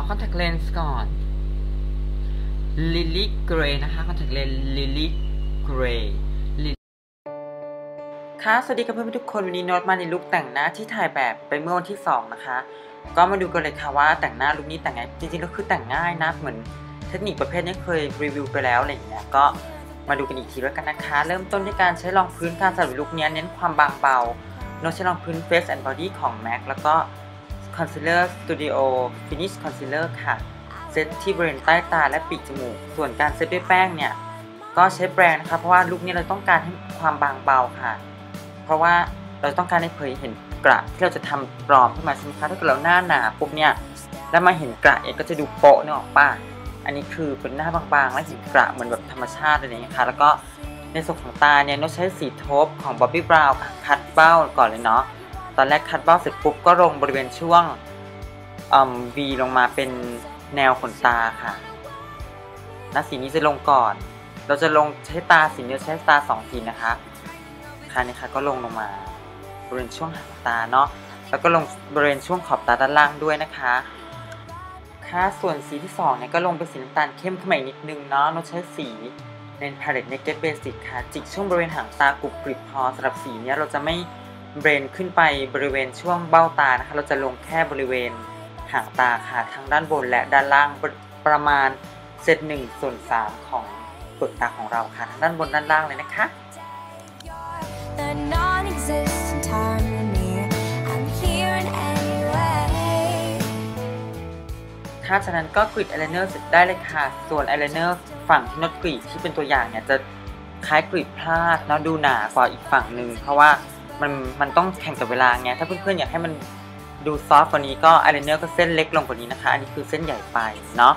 อคอนแทคเลนส์ก่อน Lily Gray นะคะคอนแทคเลนส์ Lily Gray ค่ะ สวัสดีครับเพื่อนๆทุกคน วันนี้โน้ตมาในลุคแต่งหน้าที่ถ่ายแบบไปเมื่อวันที่ 2 นะคะ ก็มาดูกันเลยค่ะว่าแต่งหน้าลุคนี้แต่งไง จริงๆก็คือแต่งง่ายนะ เหมือนเทคนิคประเภทนี้เคยรีวิวไปแล้วอะไรอย่างเงี้ย ก็มาดูกันอีกทีแล้วกันนะคะ เริ่มต้นด้วยการใช้รองพื้นการสำหรับลุคนี้เน้นความบางเบา โน้ตใช้รองพื้น Face and Body ของ MAC แล้วก็ Concealer Studio Finish Concealer ค่ะ เซตที่บริเวณใต้ตาและปีกจมูก ส่วนการเซตด้วยแป้งเนี่ย ก็ใช้แปรงนะคะเพราะว่าลุคนี้เราต้องการให้ความบางเบาค่ะ เพราะว่าเราต้องการให้เผยเห็นกระที่เราจะทำปลอมขึ้นมาใช่ไหมคะถ้าเกิดเราหน้าหนาปุ๊บเนี่ยแล้วมาเห็นกระเองก็จะดูโป๊ะเนี่ยออกป่ะอันนี้คือเป็นหน้าบางๆ แล้วเห็นกระเหมือนแบบธรรมชาติอะไรอย่างเงี้ยค่ะแล้วก็ในส่วนของตาเนี่ยโน้ตใช้สีโทบของ Bobbi Brown ค่ะคัดเบ้าก่อนเลยเนาะ อนแรกคัดเบ้าเสร็จปุ๊บก็ลงบริเวณช่วงอืม V ลงมาเป็นแนวขนตาค่ะหน้าสีนี้จะลงก่อน เราจะลงใช้ตาสีนี้ใช้ตาสองทีนะคะค่ะนี่ค่ะก็ลงลงมาบริเวณช่วงหางตาเนาะแล้วก็ลงบริเวณช่วงขอบตาด้านล่างด้วยนะคะค่ะส่วนสีที่2เนี่ยก็ลงเป็นสีน้ำตาลเข้มขึ้นมาอีกนิดนึงเนาะเราใช้สีใน palette naked basic ค่ะ จิกช่วงบริเวณหางตากรุบกริบพอสำหรับสีเนี้ยเราจะไม่ เบรนขึ้นไปบริเวณช่วงเบ้าตานะคะ เราจะลงแค่บริเวณหางตาค่ะทั้งด้านบนและด้านล่างประมาณเซตหนึ่งส่วนสามของเปลือกตาของเราค่ะทั้งด้านบนด้านล่างเลยนะคะ The non-existent time with me. I'm here in any way. ถ้าฉะนั้นก็กรีดอายไลเนอร์เสร็จได้เลยค่ะ ส่วนอายไลเนอร์ฝั่งที่นดกรีดที่เป็นตัวอย่างเนี่ยจะคล้ายกรีดพลาดแล้วดูหนากว่าอีกฝั่งหนึ่งเพราะว่า มันมันต้องแข่งกับเวลาไงถ้าเพื่อนๆอยากให้มันดูซอฟต์กว่านี้ก็อายไลเนอร์ก็เส้นเล็กลงกว่านี้นะคะ อันนี้คือเส้นใหญ่ไปเนาะ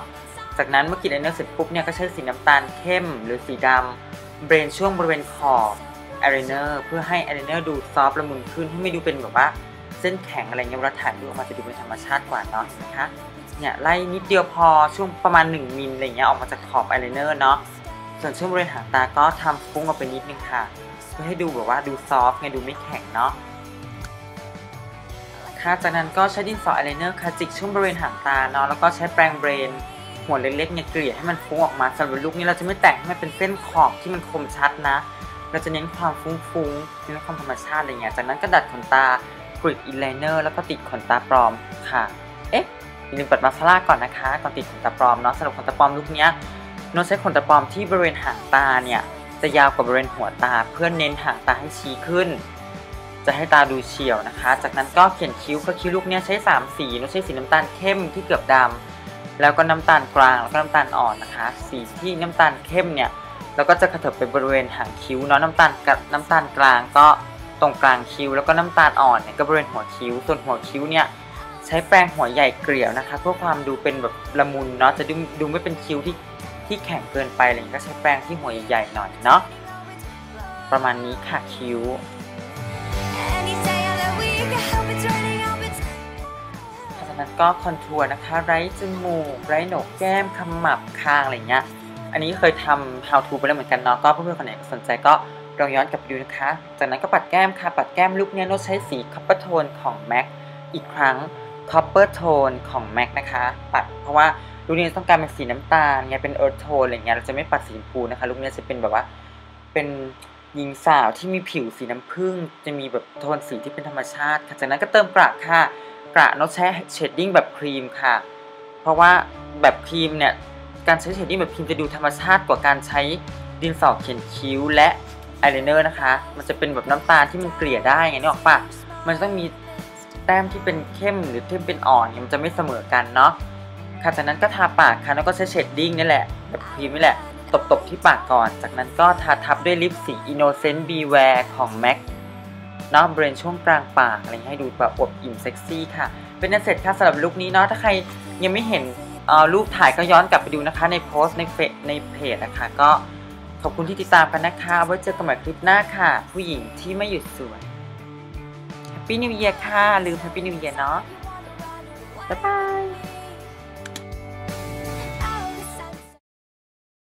จากนั้นเมื่อกรีดอายไลเนอร์เสร็จปุ๊บเนี่ยก็ใช้สีน้ำตาลเข้มหรือสีดำเบรนช่วงบริเวณขอบอายไลเนอร์เพื่อให้อายไลเนอร์ดูซอฟต์ละมุนขึ้นให้ไม่ดูเป็นแบบว่าเส้นแข็งอะไรเงี้ยเวลาถ่ายรูปออกมาจะดูเป็นธรรมชาติกว่าเนาะนไหมคะเนี่ยไล่นิดเดียวพอช่วงประมาณ 1มิลอะไรเงี้ยออกมาจากขอบอายไลเนอร์เนาะ ส่วนช่วงบริเวณหางตาก็ทำฟุ้งออกไปนิดนึงค่ะ เพื่อให้ดูแบบว่าดูซอฟต์ไงดูไม่แข็งเนาะค่ะจากนั้นก็ใช้ดินสออายไลเนอร์ค่ะจิกช่วงบริเวณหางตาเนาะแล้วก็ใช้แปรงเบรนหัวเล็กๆเนี่ยเกลี่ยให้มันฟุ้งออกมาสำหรับลุคนี้เราจะไม่แต่งให้มันเป็นเส้นขอบที่มันคมชัดนะ เราจะเน้นความฟุ้งๆเน้นความธรรมชาติอะไรเงี้ยจากนั้นก็ดัดขนตากริดอินไลเนอร์แล้วก็ติดขนตาปลอมค่ะ เอ๊ะอย่าลืมปัดมาสคาร่าก่อนนะคะก่อนติดขนตาปลอมเนาะสำหรับขนตาปลอมลุคนี้ โน้ตใช้ขนตาปลอมที่บริเวณหางตาเนี่ย จะยาวกว่าบริเวณหัวตา เพื่อเน้นหางตาให้ชี้ขึ้น จะให้ตาดูเฉียวนะคะ จากนั้นก็เขียนคิ้วก็คิ้วลุคเนี้ยใช้ 3 สีโน้ตใช้สีน้ำตาลเข้มที่เกือบดำแล้วก็น้ำตาลกลางแล้วก็น้ำตาลอ่อนนะคะ สีที่น้ำตาลเข้มเนี่ยเราก็จะกระเถิบไปบริเวณหางคิ้วเนาะน้ำตาลกับน้ำตาลกลางก็ตรงกลางคิ้ว แล้วก็น้ำตาลอ่อนเนี่ยก็บริเวณหัวคิ้ว ส่วนหัวคิ้วเนี่ยใช้แปรงหัวใหญ่เกลี่ยวนะคะ เพื่อความดูเป็นแบบละมุนเนาะจะดูดูไม่เป็นคิ้วที่ ที่แข็งเกินไปอะไรอย่างนี้ก็ใช้แปรงที่หัวใหญ่ๆหน่อยเนาะประมาณนี้ค่ะคิ้ว Any day of the week, I hope it's raining all the time. จากนั้นก็คอนทัวร์นะคะ ไร้จมูก ไร้โหนกแก้มขมับคางอะไรอย่างเงี้ย อันนี้เคยทำ how to ไปแล้วเหมือนกันเนาะ ก็เพื่อนๆคนไหนสนใจก็ลองย้อนกลับไปดูนะคะ จากนั้นก็ปัดแก้มค่ะ ปัดแก้มลุคเนี้ยโน้ตใช้สี copper tone ของ MAC อีกครั้ง copper tone ของ MAC นะคะ ปัดเพราะว่า ลุคนี้ต้องการเป็นสีน้ำตาลไงเป็น earth tone อะไรเงี้ยเราจะไม่ปัดสีชมพูนะคะลุคนี้จะเป็นแบบว่าเป็นหญิงสาวที่มีผิวสีน้ำผึ้งจะมีแบบโทนสีที่เป็นธรรมชาติค่ะจากนั้นก็เติมกระค่ะกระโน้ตใช้เชดดิ้งแบบครีมค่ะ เพราะว่าแบบครีมเนี่ยการใช้เชดดิ้งแบบครีมจะดูธรรมชาติกว่าการใช้ดินสอเขียนคิ้วและอายไลเนอร์นะคะ มันจะเป็นแบบน้ำตาลที่มันเกลี่ยได้ไงนึกออกปะมันต้องมีแต้มที่เป็นเข้มหรือเข้มเป็นอ่อนมันจะไม่เสมอกันเนาะ ค่ะจากนั้นก็ทาปากค่ะแล้วก็ใช้เชดดิ้งนี่แหละแบบครีมนี่แหละ ตบๆที่ปากก่อน จากนั้นก็ทาทับด้วยลิปสี Innocent Beware ของ MAC เนาะบริเวณช่วงกลางปากอะไรให้ดูแบบอวบอิ่มเซ็กซี่ค่ะ เป็นอันเสร็จค่ะสำหรับลุคนี้เนาะถ้าใครยังไม่เห็นอ่อรูปถ่ายก็ย้อนกลับไปดูนะคะ ในโพสต์ในเฟซในเพจนะคะก็ขอบคุณที่ติดตามกันนะคะไว้เจอกันใหม่คลิปหน้าค่ะ ผู้หญิงที่ไม่หยุดสวย Happy New Year ค่ะ ลืม Happy New Year เนาะบ๊ายบาย